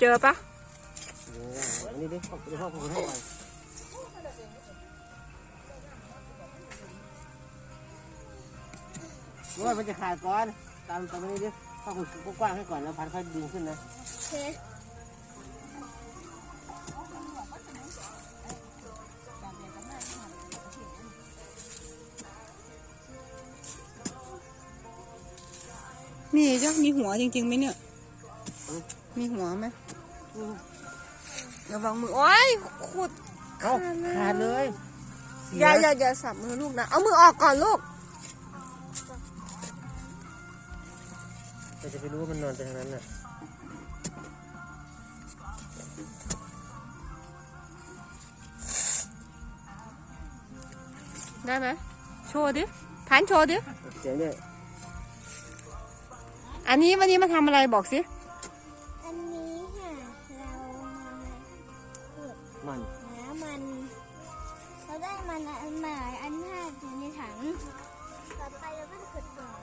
เจอปะอันนี้ดิพ่อเดี๋ยวพ่อผมให้ไปว่ามันจะขาดก่อนตามตามนี้ดิพ่อคุณกว้างให้ก่อนแล้วพันค่อยดึงขึ้นนะโอเคมีจ้ะมีหัวจริงๆไหมเนี่ย มีหัวไหมระวังมือ โอ้ยขุดเอ้าขาดเลยอย่าอย่าอย่าสับมือลูกนะ เอามือออกก่อนลูกเราจะไปรู้ว่ามันนอนไปทางนั้นน่ะได้ไหมโชว์ดิพันโชว์ดิเสียงเนี่ยอันนี้วันนี้มาทำอะไรบอกสิ มัน น้ำมัน เราได้มันอันใหม่อันห้าอยู่ในถัง ต่อไปเราก็จะขุดต่อน